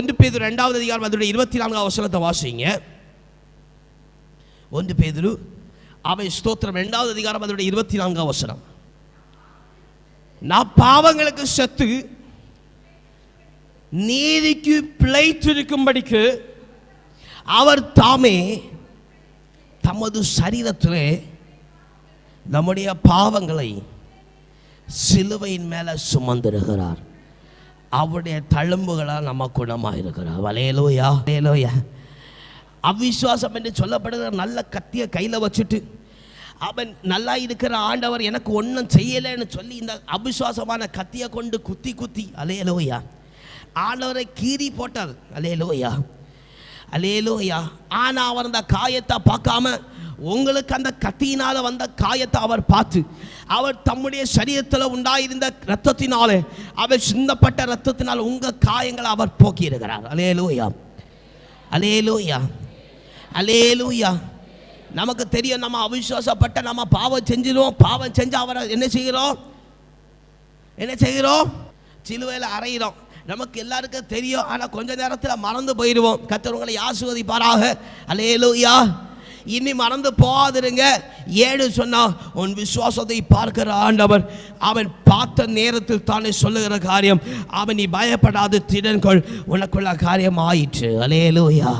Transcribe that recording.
ஒன்று பேதுரு ரெண்டாவது அதிகாரம் அதனுடைய இருபத்தி நான்காவது வசனத்தை வாசிங்க. ஒன்று பேதுரு அவை ஸ்தோத்திரம். ரெண்டாவது அதிகாரம் அதனுடைய இருபத்தி நான்காவது வசனம். நான் பாவங்களுக்கு செத்து நீதிக்கு பிழைத்திருக்கும்படிக்கு அவர் தாமே தமது சரீரத்திலே நம்முடைய பாவங்களை சிலுவையின் மேலே சுமந்திருக்கிறார். அவருடைய தழும்புகளால் நம்ம குணமாக இருக்கிறார் வலையலோயா வலையலோயா அவிஸ்வாசம் என்று சொல்லப்படுகிற நல்ல கத்தியை கையில் வச்சுட்டு அவன் நல்லா இருக்கிற ஆண்டவர் எனக்கு ஒன்றும் செய்யலைன்னு சொல்லி இந்த அபிஸ்வாசமான கத்தியை கொண்டு குத்தி குத்தி அலையலோயா ஆண்டவரை கீறி போட்டார். அலையலோயா அலையலோயா ஆனால் அவர் அந்த காயத்தை பார்க்காம உங்களுக்கு அந்த கத்தியினால் வந்த காயத்தை அவர் பார்த்து அவர் தம்முடைய சரீரத்தில் உண்டாயிருந்த ரத்தத்தினாலே அவர் சிந்தப்பட்ட ரத்தத்தினால் உங்கள் காயங்களை அவர் போக்கி இருக்கிறார் அலேலோயா அலேலோயா அலேலூயா நமக்கு தெரியும் நம்ம அவிசுவாசப்பட்ட நம்ம பாவம் செஞ்சிருவோம். பாவம் செஞ்சு அவரை என்ன செய்கிறோம்? என்ன செய்கிறோம்? சிலுவையில் அறையிறோம். நமக்கு எல்லாருக்கும் தெரியும் ஆனால் கொஞ்ச நேரத்தில் மறந்து போயிடுவோம். கத்தவங்களை ஆசுவதிப்பாராக அலேலூயா இனி மறந்து போகாதிருங்க. ஏழு சொன்னால் உன் விசுவாசத்தை பார்க்கிற ஆண்டவர் அவன் பார்த்த நேரத்தில் தானே சொல்லுகிற காரியம். அவன் நீ பயப்படாது திடன்கொள். உனக்குள்ள காரியம் ஆயிற்று. அலேலூயா